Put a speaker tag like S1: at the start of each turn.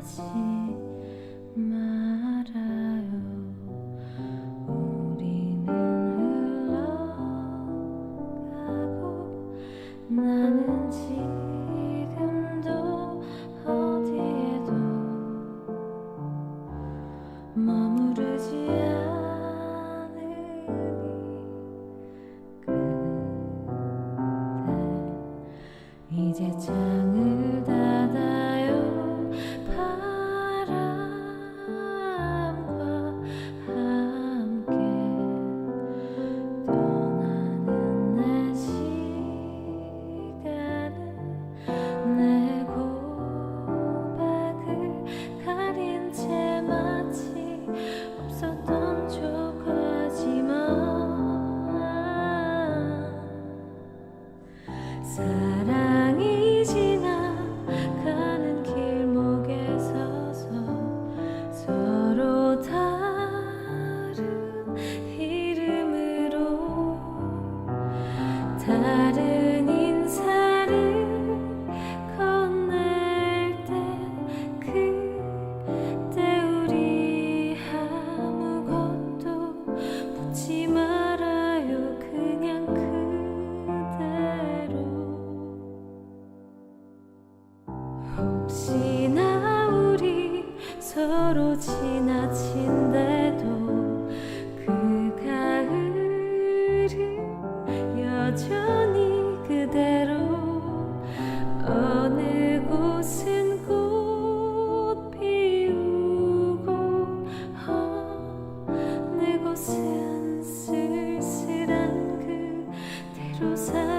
S1: 하지 말아요. 우리는 흘러가고 나는 지금도 어디에도 머무르지 않으니 그대 이제 참 서로 지나친데도 그 가을은 여전히 그대로 어느 곳은 꽃 피우고 어느 곳은 쓸쓸한 그대로 살